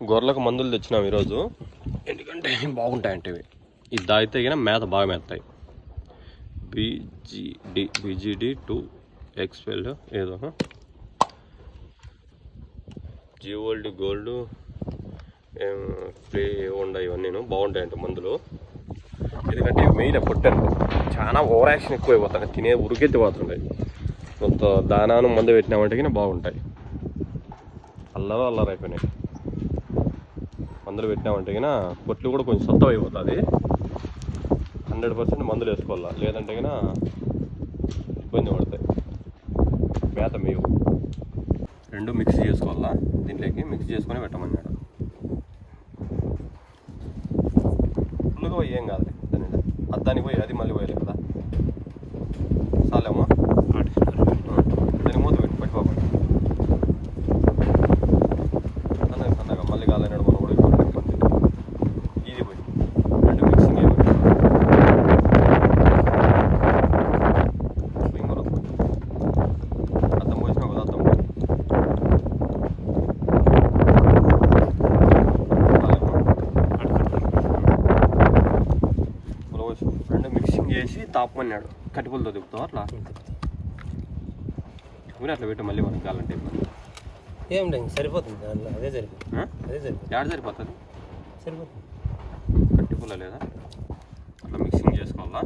గొర్రెలకు మందులు తెచ్చినాం ఈరోజు. ఎందుకంటే బాగుంటాయంటే ఇవి. ఇది తాగితే గిన మేత బాగా మేస్తాయి బీజీడి బీజీడి టూ ఎక్స్పెల్ ఏదో జియోల్డ్ గోల్డ్ ప్లే ఉండవు ఇవన్నీ బాగుంటాయంట మందులు. ఎందుకంటే ఇవి మెయిన్ పుట్టాను చాలా ఓవర్ యాక్షన్ ఎక్కువ అయిపోతాయి తినే ఉరికెత్తి పోతుంటాయి. కొంత దానాను మందు పెట్టినామంటే బాగుంటాయి. అల్లరో అల్లరి అయిపోయినాయి పెట్టినామంటే గిన పొట్లు కూడా కొంచెం సొత్తం అయిపోతుంది. హండ్రెడ్ పర్సెంట్ మందులు వేసుకోవాలా? లేదంటే గిన ఇబ్బంది పడతాయి. మేత మేవు. రెండు మిక్స్ చేసుకోవాలా? దీంట్లోకి మిక్స్ చేసుకొని పెట్టమన్నాడు. ఫుల్గా పోయి ఏం కాదు దాని అద్దానికి పోయి అది మళ్ళీ పోయాలి కదా. చాలేమో దాని మూత పెట్టి పట్టుకోకండి సన్నగా సన్నగా మళ్ళీ కాలన్నాడు మనం కూడా ఇప్పుడు ఇది పోయి రెండు మిక్సింగ్ ఇంకొక అద్దం పోసిన కదా అద్దం పోయి. రోజు రెండు మిక్సింగ్ చేసి తాపమన్నాడు. కట్టిపులతో తిప్పుతావు అట్లా? ఊరి అట్లా పెట్టు మళ్ళీ మనకి కావాలంటే ఏం లేదు సరిపోతుంది. అదే సరిపోతుంది. అదే సరిపోతుంది. సరిపోతుంది? సరిపోతుంది. కట్టిపుల్ల లేదా? అట్లా మిక్సింగ్ చేసుకోవాలా?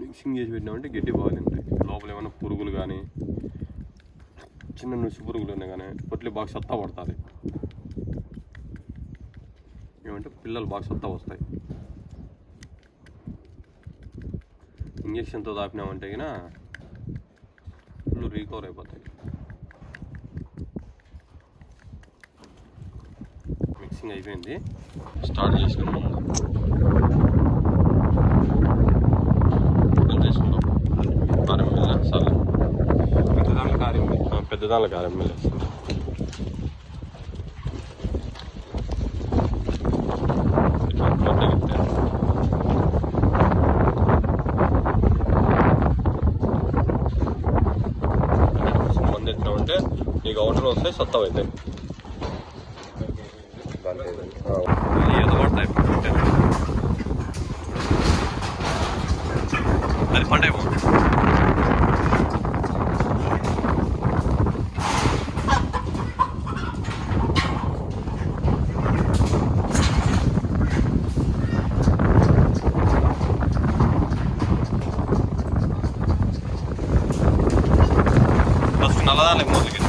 మిక్సింగ్ చేసి పెట్టినామంటే గడ్డి బాగా తింటాయి. లోపల ఏమైనా పురుగులు కానీ చిన్న నుసి పురుగులు ఉన్నాయి కానీ పొట్లు బాగా సత్తా పడుతుంది. ఏమంటే పిల్లలు బాగా సత్తా వస్తాయి. ఇంజక్షన్తో తాపినామంటే గిన ఫుల్ రీకవర్ అయిపోతాయి. మిక్సింగ్ అయిపోయింది. స్టార్ట్ చేసిన ముందు ఎంత వేసుకుందాం కారం మిల్ల? చాలు పెద్ద దాంట్లో Doğrudur olsa exactamente. Vale. Ah. Y otro parte. Hadi pandey bu. Aslında